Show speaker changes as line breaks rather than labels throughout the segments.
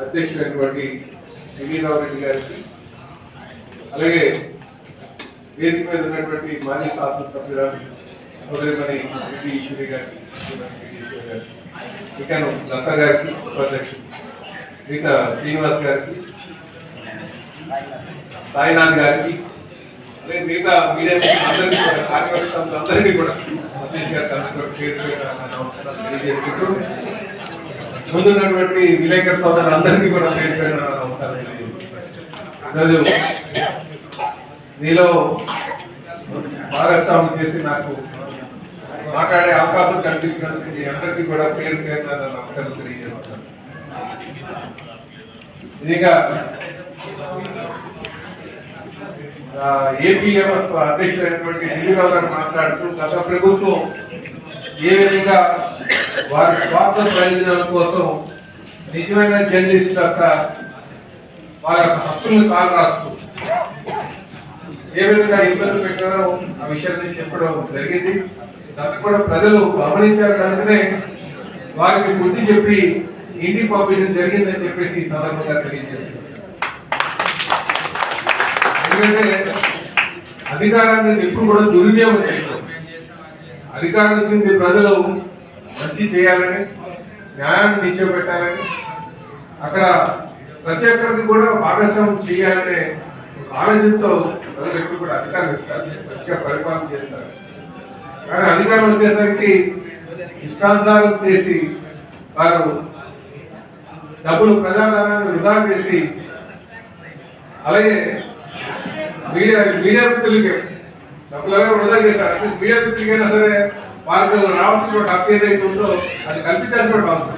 అధ్యక్షుడైనటువంటి దిలీరావు రెడ్డి గారికి అలాగే వేదిక మీద ఉన్నటువంటి మాజీ శాసనసభ్యురాలు సోదరిమణి రెడ్డి ఈశ్వరి గారికి శ్రీమతి రెడ్డి ఈశ్వరి గారికి ఇకను లత గారికి ఉపాధ్యక్షుడు మిగతా శ్రీనివాస్ గారికి సాయినాథ్ గారికి అలాగే మిగతా మీడియా అందరికీ కూడా కార్యకర్తలు అందరికీ కూడా సతీష్ గారికి అందరికీ కూడా పేరు పేరున నా నమస్కారాలు తెలియజేసుకుంటూ ముందున్నటువంటి విలేకరు సోదరులు అందరికీ కూడా పేరు పేరున నా ఈరోజు మీలో భాగస్వామ్యం చేసి నాకు మాట్లాడే అవకాశం కల్పించినందుకు మీ అందరికీ కూడా పేరు పేరు నమస్కారం తెలియజేస్తున్నాను. ఇదిగా ఏపీఎంఎఫ్ అధ్యక్షుడైనటువంటి ఢిల్లీరావు గారు మాట్లాడుతూ గత ప్రభుత్వం ఏ విధంగా వారి స్వార్థ ప్రయోజనాల కోసం నిజమైన జర్నలిస్ట్ యొక్క వారి యొక్క హక్కులను కాలరాస్తూ ఏ విధంగా ఇబ్బంది పెట్టారో ఆ విషయాన్ని చెప్పడం జరిగింది. గత కూడా ప్రజలు గమనించారు. కనుకనే వారికి బుద్ధి చెప్పి ఇంటికి పంపించడం జరిగిందని చెప్పేసి ఈ సందర్భంగా తెలియజేస్తుంది ఎందుకంటే అధికారాన్ని ఎప్పుడు కూడా దుర్వినియోగం చేస్తాం అధికారం చెంది ప్రజలు మంచి చేయాలని న్యాయాన్ని నిలిచిపెట్టాలని అక్కడ ప్రతి ఒక్కరికి కూడా భాగస్వామ్యం చేయాలనే ఆలోచనతో ప్రజలు ఎప్పుడు కూడా అధికారం ఇస్తారు మంచిగా పరిపాలన చేస్తారు. కానీ అధికారం వచ్చేసరికి ఇష్టానుసారం చేసి వారు డబ్బులు ప్రజాధనాన్ని వృధా చేసి అలాగే మీడియా మీడియా డబ్బులు అలాగే వృధా చేస్తారు. మీడియా మిత్రులకైనా సరే వాళ్ళకి రావాల్సిన హక్కు ఏదైతే ఉందో అది కల్పించాల్సిన అవసరం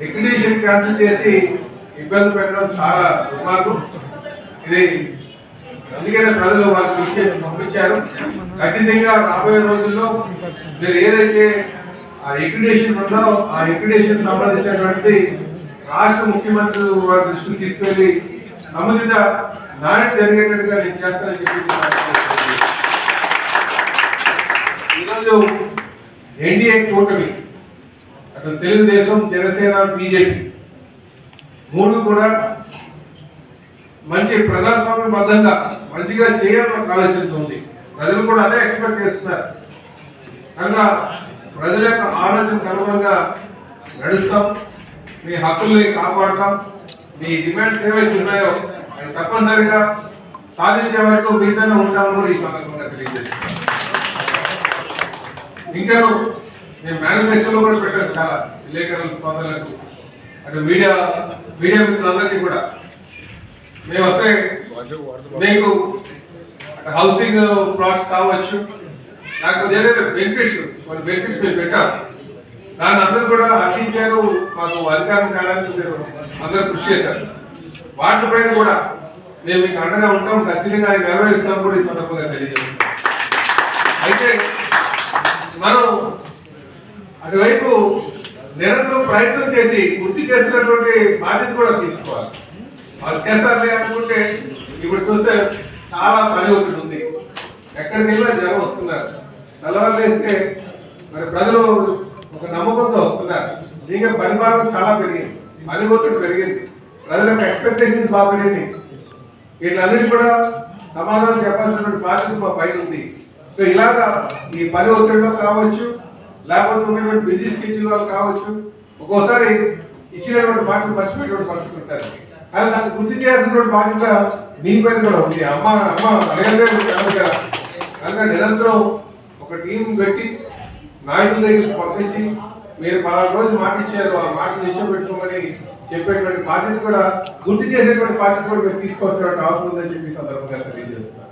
ఎగ్జిబిషన్ క్యాన్సిల్ చేసి ఇబ్బంది పెట్టడం చాలా దుర్మార్గం. ఇది అందుకనే ప్రజలు వాళ్ళకి ఇచ్చేసి పంపించారు. ఖచ్చితంగా రాబోయే రోజుల్లో మీరు ఏదైతే ఆ ఎగ్జిబిషన్ ఉందో ఆ ఎగ్జిబిషన్ సంబంధించినటువంటి రాష్ట్ర ముఖ్యమంత్రి వారి దృష్టికి తీసుకెళ్ళి సముచిత న్యాయం జరిగేటట్టుగా నేను చేస్తానని చెప్పి ఈరోజు ఎన్డీఏ కూటమి అటు తెలుగుదేశం జనసేన బీజేపీ మూడు కూడా మంచి ప్రజాస్వామ్యబద్ధంగా మంచిగా చేయాలని ఆలోచన ఉంది. ప్రజలు కూడా అదే ఎక్స్పెక్ట్ చేస్తున్నారు. కనుక ప్రజల యొక్క ఆలోచనకు అనుగుణంగా నడుస్తాం. మీ హక్కుల్ని కాపాడతాం. మీ డిమాండ్స్ ఏవైతే ఉన్నాయో అవి తప్పనిసరిగా సాధించే వరకు మీతోనే ఉంటామని కూడా ఈ సందర్భంగా తెలియజేస్తున్నాం. ఇంకా మేము మేనిఫెస్టోలో కూడా పెట్టాను చాలా విలేకరుల సోదరులకు అటు మీడియా మీడియా మిత్రులందరికీ కూడా. మేము వస్తే మీకు అటు హౌసింగ్ ప్లాట్స్ కావచ్చు నాకు ఏదైతే బెనిఫిట్స్ కొన్ని బెనిఫిట్స్ మేము పెట్టాం దాన్ని అందరూ కూడా హర్షించారు మాకు అధికారం కావడానికి అందరూ కృషి చేశారు. వాటిపైన కూడా మేము మీకు అండగా ఉంటాం ఖచ్చితంగా నెరవేరుస్తాం కూడా ఈ సందర్భంగా అటువైపు నిరంతరం ప్రయత్నం చేసి వృత్తి చేసినటువంటి బాధ్యత కూడా తీసుకోవాలి. వాళ్ళు చేస్తారులే అనుకుంటే ఇప్పుడు చూస్తే చాలా పని ఒకటి ఉంది. ఎక్కడికి వెళ్ళినా జనం వస్తున్నారు. తెల్లవారు వేస్తే మరి ప్రజలు ఒక నమ్మకంతో వస్తున్నారు. దీనికి పరిమాణం చాలా పెరిగింది. పని ఒత్తిడి పెరిగింది. ప్రజల యొక్క ఎక్స్పెక్టేషన్స్ బాగా పెరిగింది. వీళ్ళన్నిటి కూడా సమాధానం చెప్పాల్సినటువంటి బాధ్యత మా పైన ఉంది. సో ఇలాగా ఈ పని ఒత్తిడిలో కావచ్చు లేకపోతే ఉన్నటువంటి బిజీ స్కెడ్యూల్ వాళ్ళు కావచ్చు. ఒక్కోసారి ఇచ్చినటువంటి మాటలు మర్చిపోయేటువంటి పరిస్థితి ఉంటారు. కానీ దాన్ని గుర్తు చేయాల్సినటువంటి బాధ్యత మీ పైన కూడా ఉంది. అమ్మ అమ్మ అడగలే కనుక కనుక నిరంతరం ఒక టీం పెట్టి నాయకుల దగ్గరికి పంపించి మీరు పలానా రోజు మాట ఇచ్చారు ఆ మాట నిశ్చయపెట్టుకోమని చెప్పేటువంటి బాధ్యత కూడా గుర్తు చేసేటువంటి బాధ్యత కూడా మీరు తీసుకోవాల్సినటువంటి అవసరం ఉందని చెప్పి సందర్భంగా తెలియజేస్తున్నారు